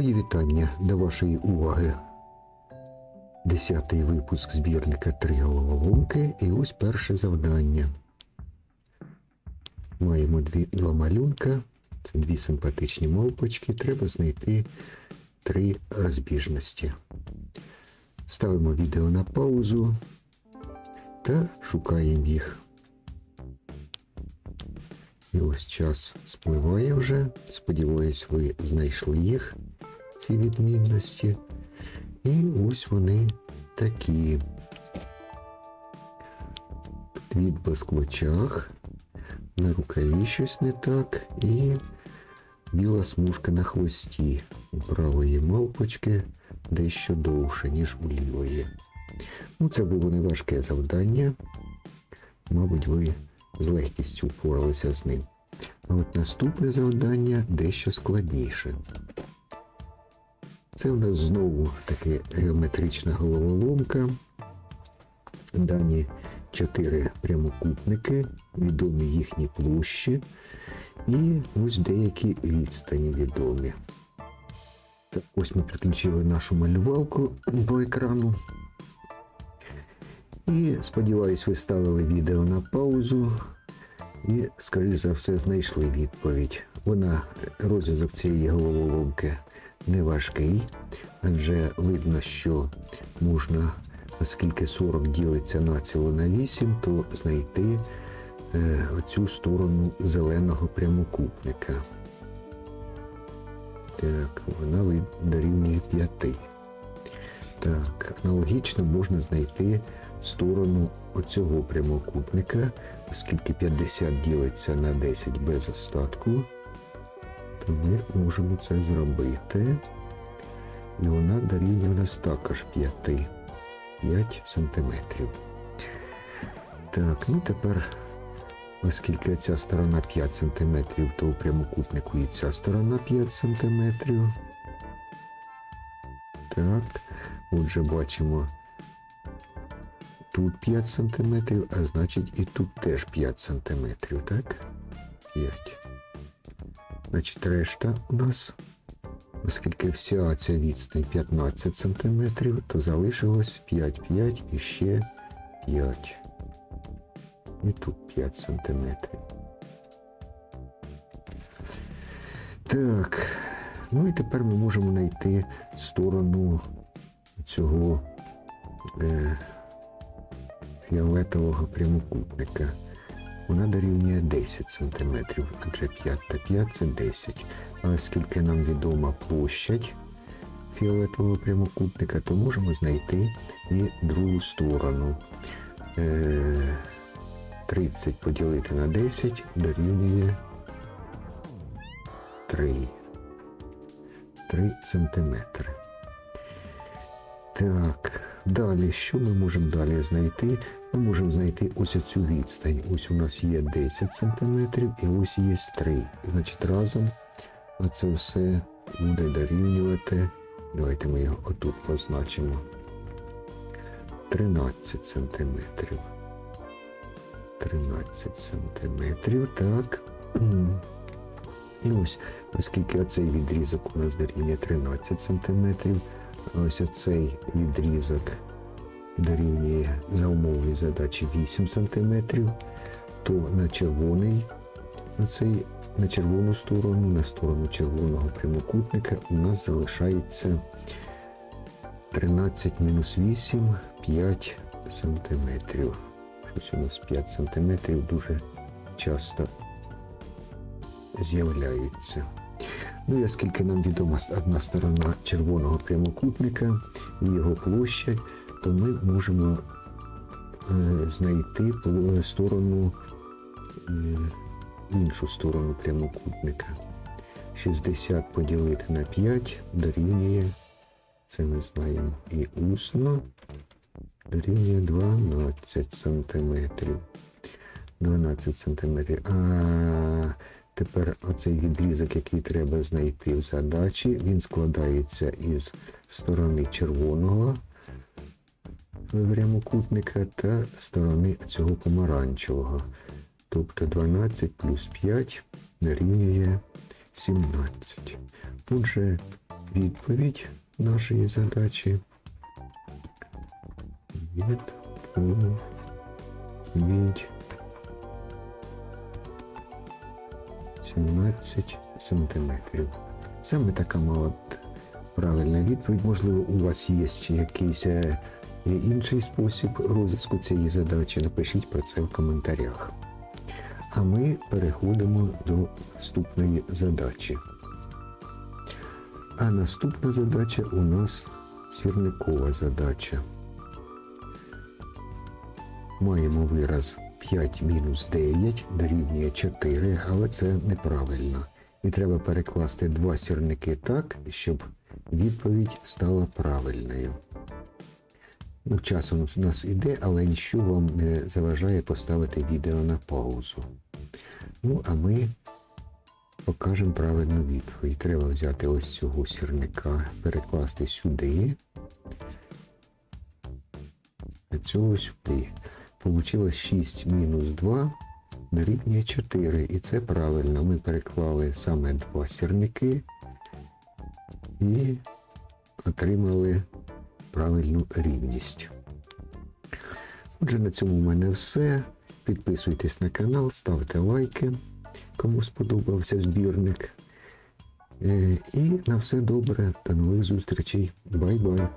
завдання до вашої уваги. Десятий випуск збірника Три головоломки. І ось перше завдання. Маємо дві, два малюнка. Це дві симпатичні мавпочки. Треба знайти три розбіжності. Ставимо відео на паузу та шукаємо їх. І ось час спливає вже. Сподіваюсь, ви знайшли їх, ці відмінності. І ось вони такі. Відблиск в очах, на рукаві щось не так, і біла смужка на хвості. У правої мавпочки дещо довше, ніж у лівої. Ну, це було неважке завдання. Мабуть, ви з легкістю впоралися з ним. А от наступне завдання дещо складніше. Це у нас знову таке геометрична головоломка. Дані чотири прямокутники, відомі їхні площі, і ось деякі відстані відомі. Так, ось ми підключили нашу малювалку по екрану. І сподіваюсь, ви ставили відео на паузу і, скоріш за все, знайшли відповідь. Вона, розв'язок цієї головоломки не важкий, адже видно, що можна, оскільки 40 ділиться націло на 8, то знайти е, оцю сторону зеленого прямокутника. Так, вона дорівнює 5. Так, аналогічно можна знайти сторону оцього прямокутника, оскільки 50 ділиться на 10 без остатку, то ми можемо це зробити. І вона дорівнює у нас також 5, 5 сантиметрів. Так, ну тепер, оскільки ця сторона 5 см, то у прямокутнику і ця сторона 5 см. Так, отже, бачимо тут 5 см, а значить і тут теж 5 см, так? 5. Значить, решта у нас, оскільки вся ця відстань 15 см, то залишилось 5, 5 і ще 5. І тут 5 см. Так. Ну і тепер ми можемо знайти сторону цього е, фіолетового прямокутника. Вона дорівнює 10 см, адже 5 та 5 це 10. А оскільки нам відома площадь фіолетового прямокутника, то можемо знайти і другу сторону. Е, 30 поділити на 10 дорівнює 3. 3 сантиметри. Так, далі, що ми можемо далі знайти? Ми можемо знайти ось цю відстань. Ось у нас є 10 сантиметрів і ось є 3. Значить, разом оце все буде дорівнювати. Давайте ми його отут позначимо. 13 сантиметрів. 13 сантиметрів, так. І ось, оскільки оцей відрізок у нас дорівнює 13 см, ось оцей відрізок дорівнює за умовою задачі 8 см, то на червоний, оцей, на червону сторону, на сторону червоного прямокутника у нас залишається 13 мінус 8, 5 см. Щось у нас 5 см дуже часто з'являються. Ну і оскільки нам відома одна сторона червоного прямокутника і його площа, то ми можемо е, знайти сторону, е, іншу сторону прямокутника. 60 поділити на 5 дорівнює, це ми знаємо і усно, дорівнює 12 сантиметрів. 12 сантиметрів. А тепер оцей відрізок, який треба знайти в задачі, він складається із сторони червоного прямокутника та сторони цього помаранчевого. Тобто 12 плюс 5 дорівнює 17. Отже, відповідь нашої задачі. Відповідь 17 сантиметрів. Саме така мала правильна відповідь. Можливо, у вас є ще якийсь е, інший спосіб розв'язку цієї задачі. Напишіть про це в коментарях. А ми переходимо до наступної задачі. А наступна задача у нас сірникова задача. Маємо вираз 5 мінус 9 дорівнює 4, але це неправильно. І треба перекласти два сірники так, щоб відповідь стала правильною. Ну, час у нас іде, але нічого вам не заважає поставити відео на паузу. Ну, а ми покажемо правильну відповідь. Треба взяти ось цього сірника, перекласти сюди, цього сюди. Получилось 6 мінус 2 дорівнює 4. І це правильно. Ми переклали саме два сірники і отримали правильну рівність. Отже, на цьому в мене все. Підписуйтесь на канал, ставте лайки, кому сподобався збірник. Е, І на все добре. До нових зустрічей. Бай-бай.